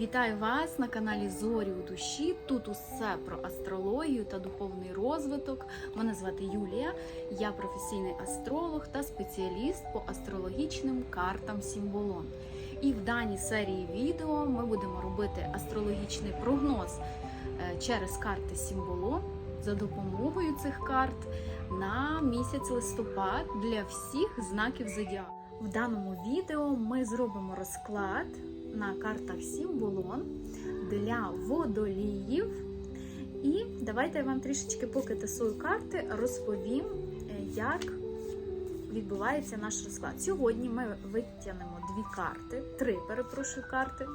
Вітаю вас на каналі Зорі у душі. Тут усе про астрологію та духовний розвиток. Мене звати Юлія, я професійний астролог та спеціаліст по астрологічним картам Сімволон. І в даній серії відео ми будемо робити астрологічний прогноз е, через карти Сімволон за допомогою цих карт на місяць листопад для всіх знаків зодіаку. В даному відео ми зробимо розклад на картах Сімволон для водоліїв. І давайте я вам трішечки, поки тасую карти, розповім, е, як відбувається наш розклад. Сьогодні ми витягнемо дві карти, три, перепрошую, карти,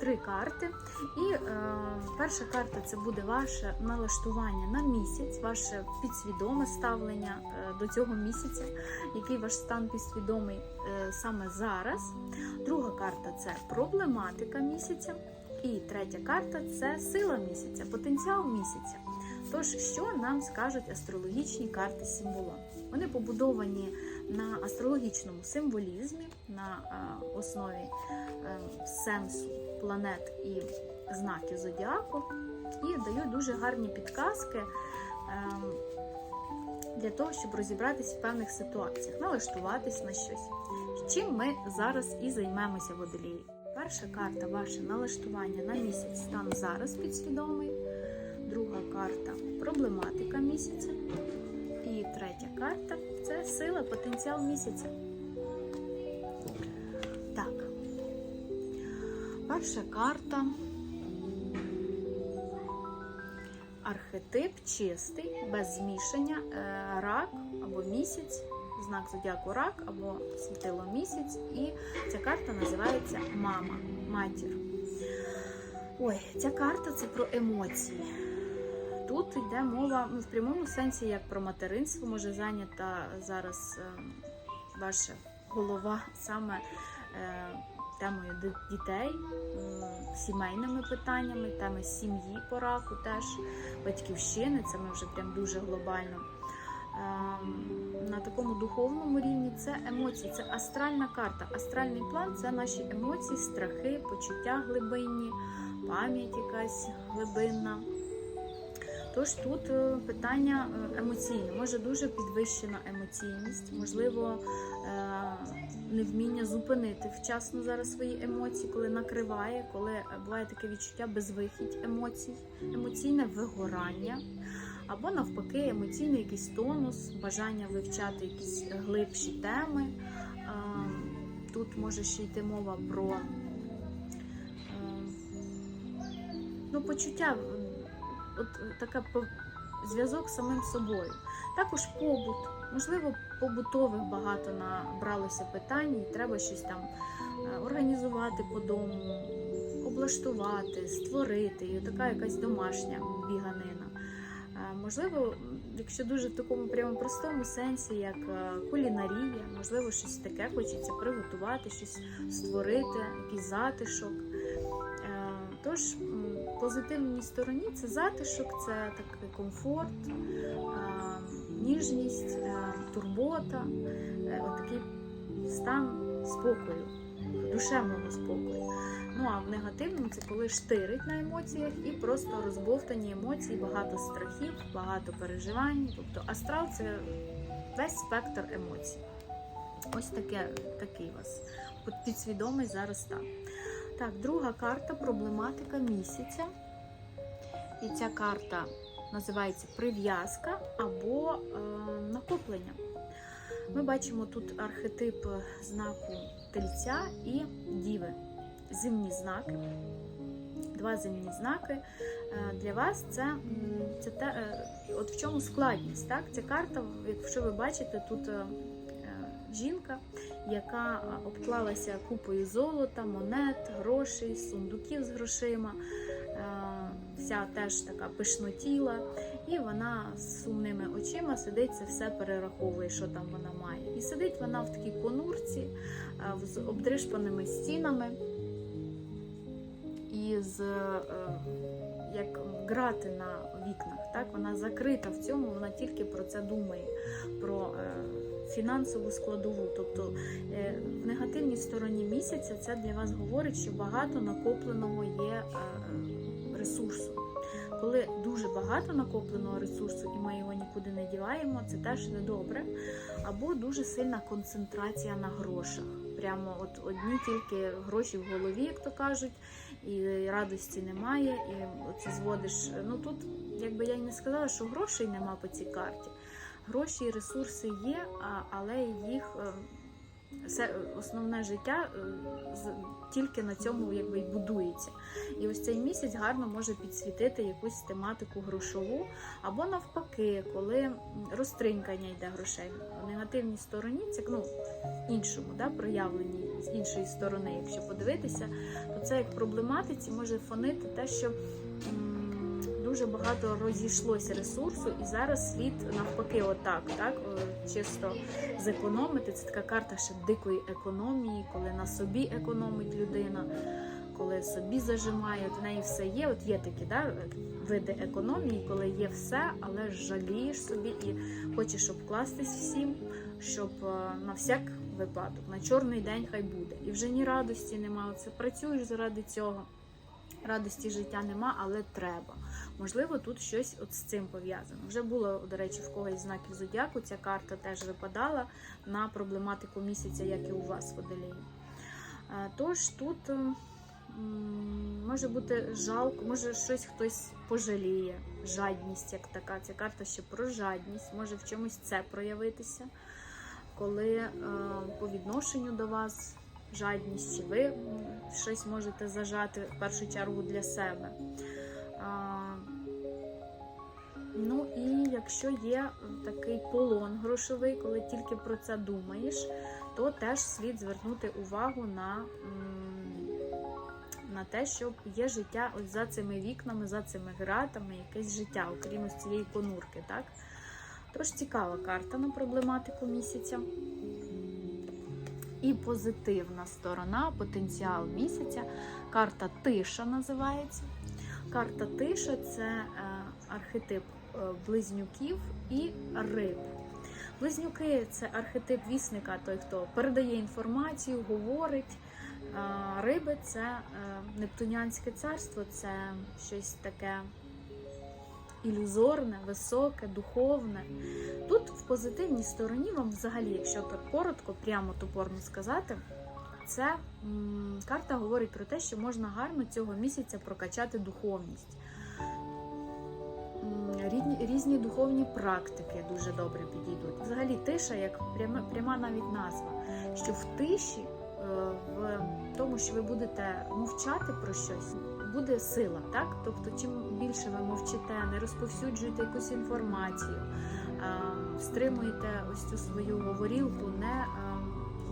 три карти. І е, перша карта це буде ваше налаштування на місяць, ваше підсвідоме ставлення е, до цього місяця, який ваш стан підсвідомий е, саме зараз. Друга карта це проблематика місяця. І третя карта це сила місяця, потенціал місяця. Тож, що нам скажуть астрологічні карти Сімволон? Вони побудовані на астрологічному символізмі, на е, основі е, сенсу планет і знаків зодіаку, і дають дуже гарні підказки. е, Для того, щоб розібратись в певних ситуаціях, налаштуватись на щось. Чим ми зараз і займемося водолії. Перша карта ваше налаштування на місяць стан зараз підсвідомий. Друга карта проблематика місяця. І третя карта це сила, потенціал місяця. Так. Перша карта. Архетип чистий, без змішання, е, рак або місяць, знак зодіаку рак або світило місяць. І ця карта називається Мама, матір. Ой, ця карта це про емоції. Тут йде мова ну, в прямому сенсі як про материнство, може зайнята зараз е, ваша голова саме е, темою дітей, сімейними питаннями, теми сім'ї по раку теж, батьківщини, це ми вже прям дуже глобально. Ем, На такому духовному рівні це емоції, це астральна карта. Астральний план це наші емоції, страхи, почуття глибинні, пам'ять якась глибинна. Тож тут е, питання е, емоційне, може дуже підвищена емоційність, можливо, е, невміння зупинити вчасно зараз свої емоції, коли накриває, коли буває таке відчуття безвихідь емоцій, емоційне вигорання, або навпаки, емоційний якийсь тонус, бажання вивчати якісь глибші теми. Тут може ще йти мова про ну, почуття от така зв'язок з самим собою. Також побут. Можливо, побутових багато набралося питань, і треба щось там е, організувати по дому, облаштувати, створити. І така якась домашня біганина. Е, Можливо, якщо дуже в такому прямо простому сенсі, як е, кулінарія, можливо, щось таке хочеться приготувати, щось створити, якийсь затишок. Е, Тож позитивній стороні це затишок, це такий комфорт, е, ніжність, е, турбота, е, такий стан спокою, душевного спокою. Ну а в негативному це коли штирить на емоціях і просто розбовтані емоції, багато страхів, багато переживань. Тобто астрал це весь спектр емоцій. Ось таке, такий у вас підсвідомий зараз стан. Так, друга карта проблематика місяця. І ця карта називається прив'язка або е, накоплення. Ми бачимо тут архетип знаку тельця і діви. Земні знаки. Два земні знаки. Е, Для вас це, це те, е, от в чому складність. Так? Ця карта, якщо ви бачите, тут е, жінка, яка обклалася купою золота, монет, грошей, сундуків з грошима. Е, Вся теж така пишнотіла, і вона з сумними очима сидить, це все перераховує, що там вона має. І сидить вона в такій конурці е, з обдришпаними стінами і з е, як грати на вікнах. Так? Вона закрита в цьому, вона тільки про це думає, про фінансову складову. Тобто е, в негативній стороні місяця це для вас говорить, що багато накопленого є е, ресурсу. Коли дуже багато накопленого ресурсу і ми його нікуди не діваємо, це теж недобре. Або дуже сильна концентрація на грошах. Прямо от одні тільки гроші в голові, як то кажуть, і радості немає. І оце зводиш. Ну тут, якби я й не сказала, що грошей нема по цій карті. Гроші і ресурси є, але їх е, все основне життя е, тільки на цьому якби й будується. І ось цей місяць гарно може підсвітити якусь тематику грошову, або навпаки, коли розтринькання йде грошей. В негативній стороні це ну, іншому, да, проявленні з іншої сторони, якщо подивитися, то це як проблематиці може фонити те, що. Дуже багато розійшлося ресурсу, і зараз світ навпаки, отак, так е, чисто зекономити. Це така карта ще дикої економії, коли на собі економить людина, коли собі зажимає, от в неї все є. От є такі да, види економії, коли є все, але жалієш собі і хочеш обкластись всім, щоб е, на всяк випадок, на чорний день хай буде. І вже ні радості немає. Це працюєш заради цього. Радості життя нема, але треба. Можливо, тут щось от з цим пов'язано. Вже було, до речі, в когось знаків зодіаку. Ця карта теж випадала на проблематику місяця, як і у вас, водолії. Е, Тож тут може бути жалко, може щось хтось пожаліє, жадність як така. Ця карта ще про жадність, може в чомусь це проявитися, коли е, по відношенню до вас жадність, ви щось можете зажати в першу чергу для себе. Ну і якщо є такий полон грошовий, коли тільки про це думаєш, то теж слід звернути увагу на, на те, що є життя ось за цими вікнами, за цими гратами, якесь життя, окрім ось цієї конурки. Так? Тож цікава карта на проблематику місяця. І позитивна сторона, потенціал місяця. Карта тиша називається. Карта тиша це е, архетип е, близнюків і риб. Близнюки це архетип вісника, той, хто передає інформацію, говорить. Риби це е, Нептунянське царство, це щось таке ілюзорне, високе, духовне. Тут в позитивній стороні вам взагалі, якщо так коротко, прямо топорно сказати, це м, карта говорить про те, що можна гарно цього місяця прокачати духовність. М, Різні, різні духовні практики дуже добре підійдуть. Взагалі, тиша, як пряма, пряма навіть назва, що в тиші, е, в тому, що ви будете мовчати про щось, буде сила, так? Тобто, чим більше ви мовчите, не розповсюджуєте якусь інформацію, стримуєте ось цю свою говорілку, не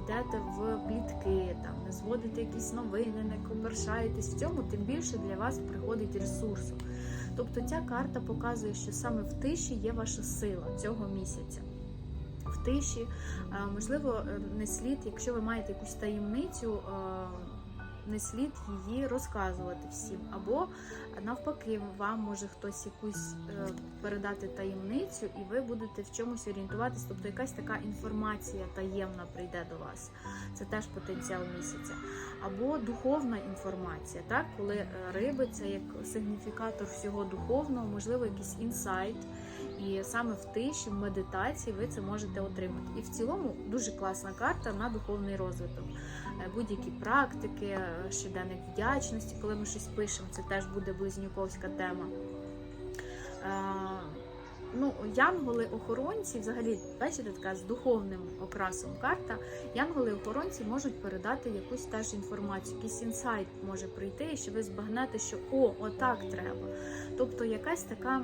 йдете в плітки, там не зводите якісь новини, не копершаєтесь в цьому, тим більше для вас приходить ресурсу. Тобто ця карта показує, що саме в тиші є ваша сила цього місяця. В тиші, можливо, е, не слід, якщо ви маєте якусь таємницю, не слід її розказувати всім. Або навпаки, вам може хтось якусь е, передати таємницю, і ви будете в чомусь орієнтуватись. Тобто якась така інформація таємна прийде до вас. Це теж потенціал місяця. Або духовна інформація, так коли е, риби це як сигніфікатор всього духовного, можливо, якийсь інсайт. І саме в тиші, в медитації ви це можете отримати. І в цілому дуже класна карта на духовний розвиток. Е, Будь-які практики, е, щоденник вдячності, коли ми щось пишемо, це теж буде близнюковська тема. Е, Ну, янголи-охоронці, взагалі, бачите, така з духовним окрасом карта. Янголи-охоронці можуть передати якусь теж інформацію, якийсь інсайт може прийти, і що ви збагнете, що о, отак треба. Тобто якась така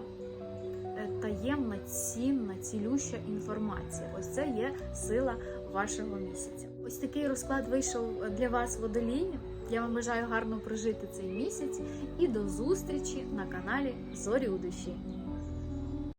таємна, цінна, цілюща інформація. Ось це є сила вашого місяця. Ось такий розклад вийшов для вас водолій. Я вам бажаю гарно прожити цей місяць і до зустрічі на каналі Зорі у душі.